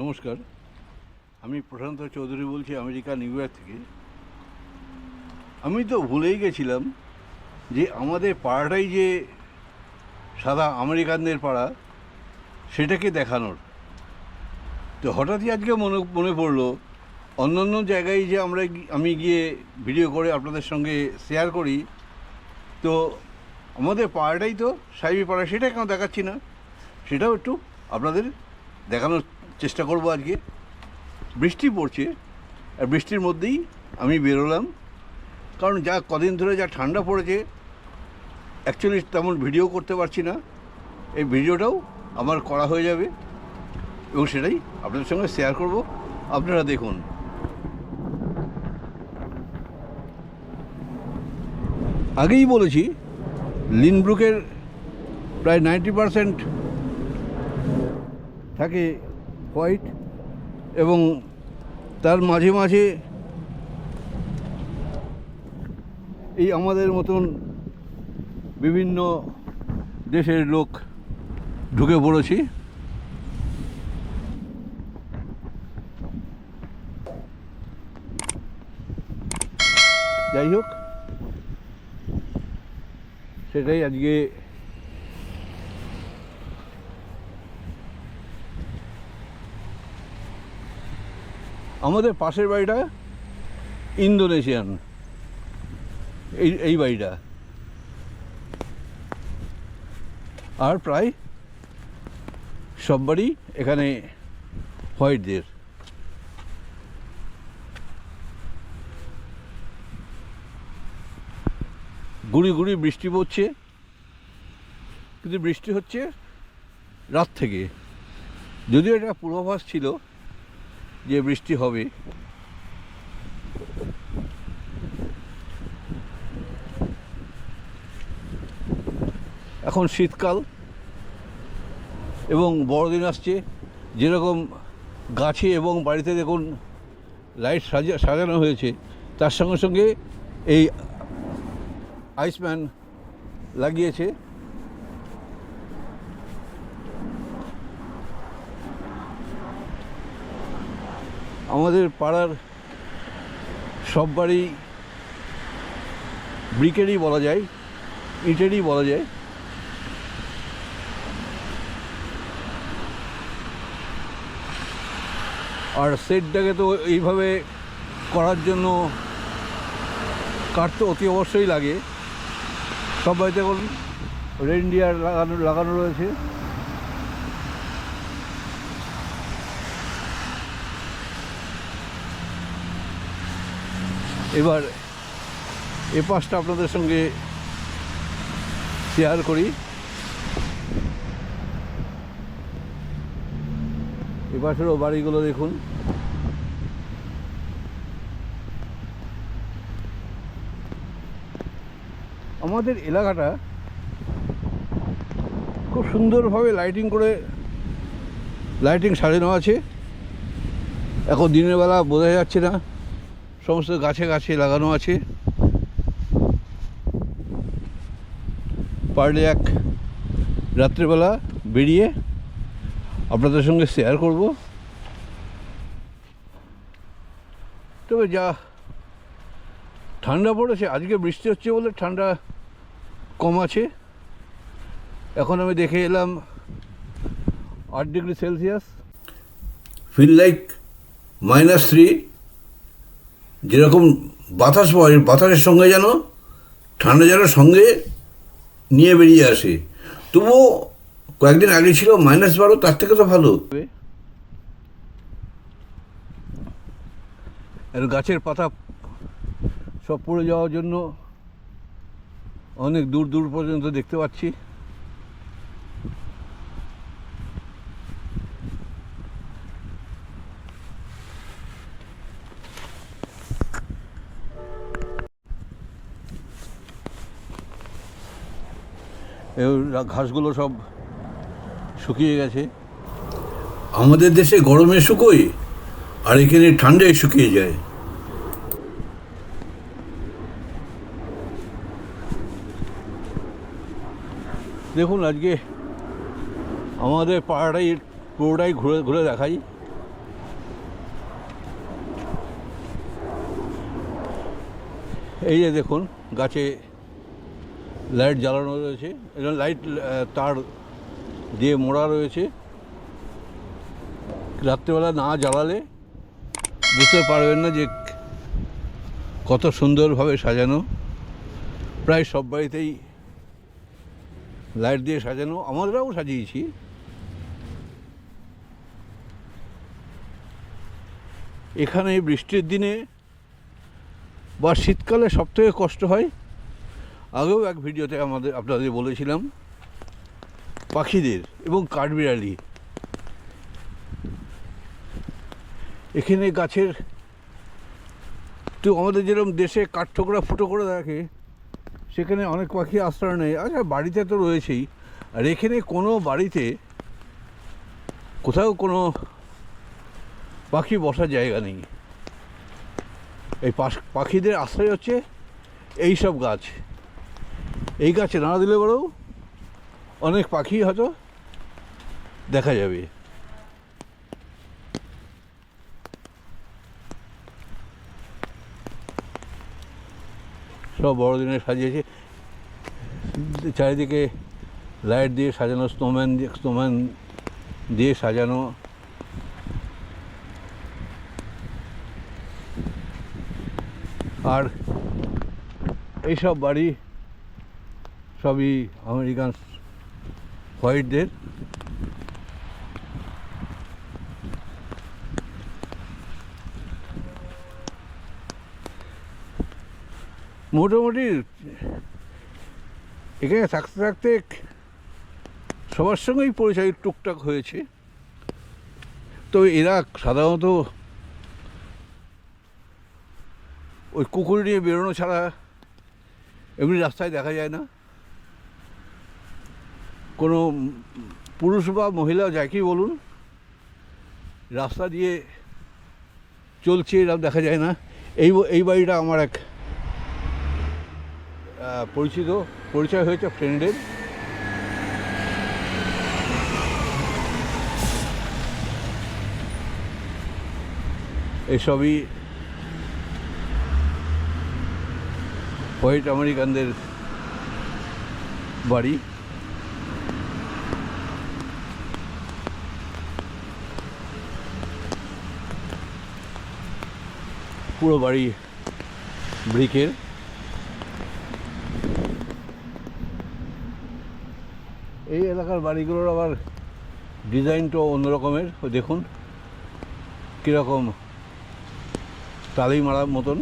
নমস্কার। আমি প্রশান্ত চৌধুরী বলছি, আমেরিকা, নিউ ইয়র্ক থেকে। আমি তো ভুলেই গেছিলাম যে আমাদের পাড়াটাই যে সাদা আমেরিকানদের পাড়া, সেটাকে দেখানোর। তো হঠাৎই আজকে মনে মনে পড়ল, অন্যান্য জায়গায় যে আমরা আমি গিয়ে ভিডিও করে আপনাদের সঙ্গে শেয়ার করি, তো আমাদের পাড়াটাই তো সাইবি পাড়া, সেটা কেন দেখাচ্ছি না? সেটাও একটু আপনাদের দেখানোর চেষ্টা করব আজকে। বৃষ্টি পড়ছে, আর বৃষ্টির মধ্যেই আমি বেরোলাম। কারণ যা কদিন ধরে যা ঠান্ডা পড়েছে অ্যাকচুয়ালি তেমন ভিডিও করতে পারছি না। এই ভিডিওটাও আমার করা হয়ে যাবে, এবং সেটাই আপনাদের সঙ্গে শেয়ার করব। আপনারা দেখুন। আগেই বলেছি লিনব্রুকের প্রায় নাইনটি পারসেন্ট থাকে হোয়াইট এবং তার মাঝে মাঝে এই আমাদের মতন বিভিন্ন দেশের লোক ঢুকে পড়েছি। যাই হোক, সেটাই আজকে আমাদের পাশের বাড়িটা ইন্দোনেশিয়ান। এই এই বাড়িটা। আর প্রায় সব বাড়ি এখানে হোয়াইটদের। গুড়ি গুড়ি বৃষ্টি পড়ছে, কিন্তু বৃষ্টি হচ্ছে রাত থেকে। যদিও এটা পূর্বাভাস ছিল যে বৃষ্টি হবে। এখন শীতকাল এবং বড়দিন আসছে। যেরকম গাছে এবং বাড়িতে দেখুন লাইট সাজা, সাজানো হয়েছে, তার সঙ্গে সঙ্গে এই আইসম্যান লাগিয়েছে। আমাদের পাড়ার সব বাড়ি ব্রিকেরই বলা যায়, ইটেরই বলা যায়। আর সেটটাকে তো এইভাবে করার জন্য কাঠ তো অতি অবশ্যই লাগে। সব বাড়িতে এখন রেনডিয়ার লাগানো লাগানো রয়েছে। এবার এ পাশটা আপনাদের সঙ্গে শেয়ার করি। এ পাশেরও বাড়িগুলো দেখুন। আমাদের এলাকাটা খুব সুন্দরভাবে লাইটিং করে লাইটিং সাজানো আছে। এখন দিনের বেলা বোঝা যাচ্ছে না। সমস্ত গাছে গাছে লাগানো আছে। পারলে এক রাত্রেবেলা বেরিয়ে আপনাদের সঙ্গে শেয়ার করব। তবে যা ঠান্ডা পড়েছে, আজকে বৃষ্টি হচ্ছে বলে ঠান্ডা কম আছে। এখন আমি দেখে এলাম আট degree Celsius. Feel like minus three যেরকম বাতাস পড়ে বাতাসের সঙ্গে যেন ঠান্ডা যেন সঙ্গে নিয়ে বেরিয়ে আসে। তবুও কয়েকদিন আগে ছিল মাইনাস বারো, তার থেকে তো ভালো। গাছের পাতা সব পড়ে যাওয়ার জন্য অনেক দূর দূর পর্যন্ত দেখতে পাচ্ছি। ঘাসগুলো সব শুকিয়ে গেছে। আমাদের দেশে গরমে শুকোয় আর এখানে ঠান্ডায় শুকিয়ে যায়। দেখুন আজকে আমাদের পাড়াটাই পুরোটাই ঘুরে ঘুরে দেখাই। এই যে দেখুন গাছে লাইট জ্বালানো রয়েছে, এবং লাইট তার দিয়ে মোড়া রয়েছে। রাত্রেবেলা না জ্বালালে বুঝতে পারবেন না যে কত সুন্দরভাবে সাজানো। প্রায় সব বাড়িতেই লাইট দিয়ে সাজানো, আমরাও সাজিয়েছি। এখানে বৃষ্টির দিনে বা শীতকালে সবথেকে কষ্ট হয় আগেও এক ভিডিওতে আমাদের আপনাদের বলেছিলাম, পাখিদের এবং কাঠবিড়ালি। এখানে গাছের, তো আমাদের যেরকম দেশে কাঠঠোকরা ফুটো করে রাখে, সেখানে অনেক পাখি আশ্রয় নেয়। আচ্ছা বাড়িতে তো রয়েছেই। আর এখানে কোনো বাড়িতে কোথাও কোনো পাখি বসার জায়গা নেই। এই পাখিদের আশ্রয় হচ্ছে এই সব গাছ। এই গাছে নাড়া দিলে বড়ও অনেক পাখি হয়তো দেখা যাবে। সব বড়দিনে সাজিয়েছে। চারিদিকে লাইট দিয়ে সাজানো স্নোম্যান দিয়ে স্নোম্যান দিয়ে সাজানো। আর এইসব বাড়ি সবই আমেরিকান হোয়াইটদের। মোটামুটি এখানে থাকতে থাকতে সবার সঙ্গেই পরিচয় টুকটাক হয়েছে। তো এরা সাধারণত ওই কুকুর নিয়ে বেরোনো ছাড়া এমনি রাস্তায় দেখা যায় না। কোনো পুরুষ বা মহিলা যাকেই বলুন, রাস্তা দিয়ে চলছে এরকম দেখা যায় না। এই এই বাড়িটা আমার এক পরিচিত, পরিচয় হয়েছে ফ্রেন্ডের। এসবই হোয়াইট আমেরিকানদের বাড়ি। পুরো বাড়ি ব্রিকের। এই এলাকার বাড়িগুলোর আবার ডিজাইনটাও অন্যরকমের দেখুন। কীরকম টালি মারার মতন।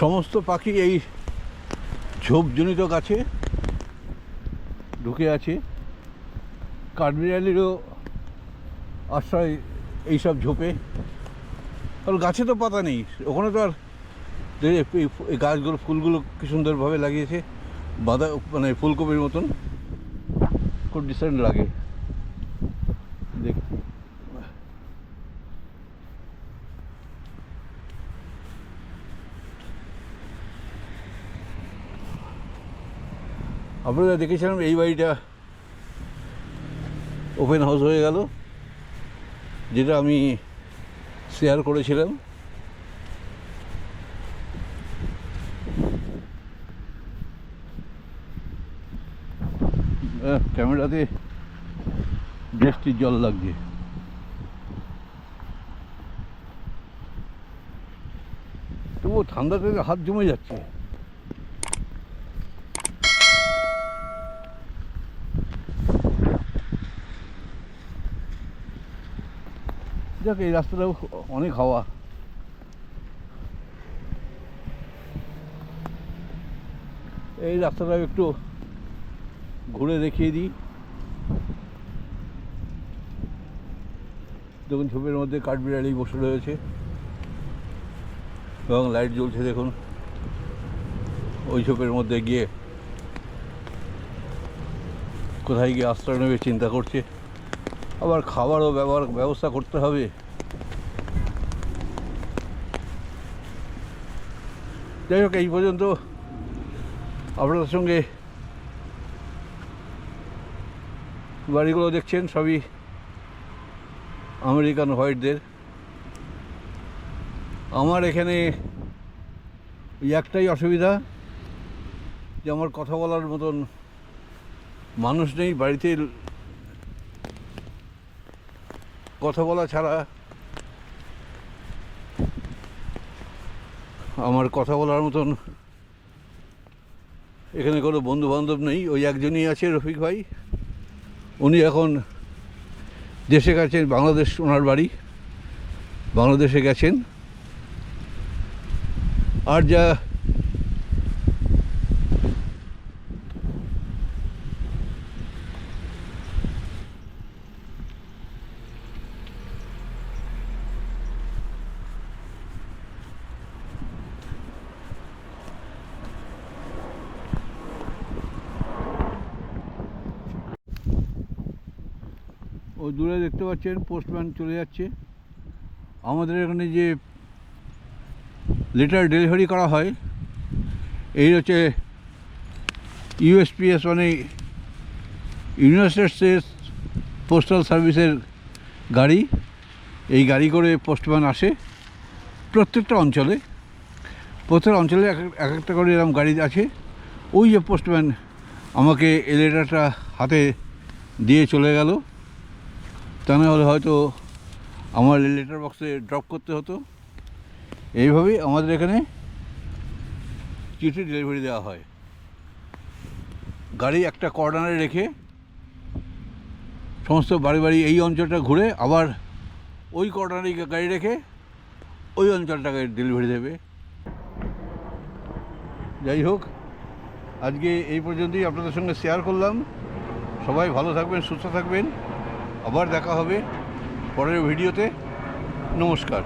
সমস্ত পাখি এই ঝোপজনিত গাছে ঢুকে আছে। কাঠবিড়ালিরও আশ্রয় এইসব ঝোপে। কারণ গাছে তো পাতা নেই, ওখানে তো আর এই গাছগুলো, ফুলগুলো কি সুন্দরভাবে লাগিয়েছে। বাঁধা মানে ফুলকপির মতন। খুব ডিসেন্ট লাগে দেখ আপনারা দেখেছিলাম এই বাড়িটা ওপেন হাউস হয়ে গেল, যেটা আমি শেয়ার করেছিলাম। ক্যামেরাতে বৃষ্টির জল লাগছে। তবুও ঠান্ডাতে হাত জমে যাচ্ছে। যাক, এই রাস্তাটাও অনেক হাওয়া। এই রাস্তাটাও একটু ঘুরে দেখিয়ে দিই। দেখুন, ঝোপের মধ্যে কাঠবিড়ালি বসে রয়েছে এবং লাইট জ্বলছে, দেখুন। ওই ঝোপের মধ্যে গিয়ে কোথায় গিয়ে আশ্রয় নেবে, চিন্তা করছে। আবার খাবারও ব্যবহার, ব্যবস্থা করতে হবে। যাই হোক এই পর্যন্ত আপনাদের সঙ্গে বাড়িগুলো দেখছেন সবই আমেরিকান হোয়াইটদের আমার এখানে একটাই অসুবিধা যে আমার কথা বলার মতন মানুষ নেই বাড়িতে কথা বলা ছাড়া আমার কথা বলার মতন এখানে কোনো বন্ধু বান্ধব নেই। ওই একজনই আছে রফিক ভাই। উনি এখন দেশে গেছেন, বাংলাদেশ ওনার বাড়ি। বাংলাদেশে গেছেন। আর যা দূরে দেখতে পাচ্ছেন পোস্টম্যান চলে যাচ্ছে। আমাদের এখানে যে লেটার ডেলিভারি করা হয়, এই হচ্ছে ইউএসপিএস মানে ইউনাইটেড স্টেটস পোস্টাল সার্ভিসের গাড়ি। এই গাড়ি করে পোস্টম্যান আসে প্রত্যেকটা অঞ্চলে। প্রত্যেক অঞ্চলে এক একটা করে এরকম গাড়ি আছে। ওই যে পোস্টম্যান আমাকে এই লেটারটা হাতে দিয়ে চলে গেল। তা হলে হয়তো আমার লেটার বক্সে ড্রপ করতে হতো। এইভাবেই আমাদের এখানে চিঠি ডেলিভারি দেওয়া হয়। গাড়ি একটা কর্নারে রেখে সমস্ত বাড়ি বাড়ি এই অঞ্চলটা ঘুরে আবার ওই কর্নারে গাড়ি রেখে ওই অঞ্চলটাকে ডেলিভারি দেবে। যাই হোক, আজকে এই পর্যন্তই আপনাদের সঙ্গে শেয়ার করলাম। সবাই ভালো থাকবেন, সুস্থ থাকবেন। আবার দেখা হবে পরের ভিডিওতে। নমস্কার।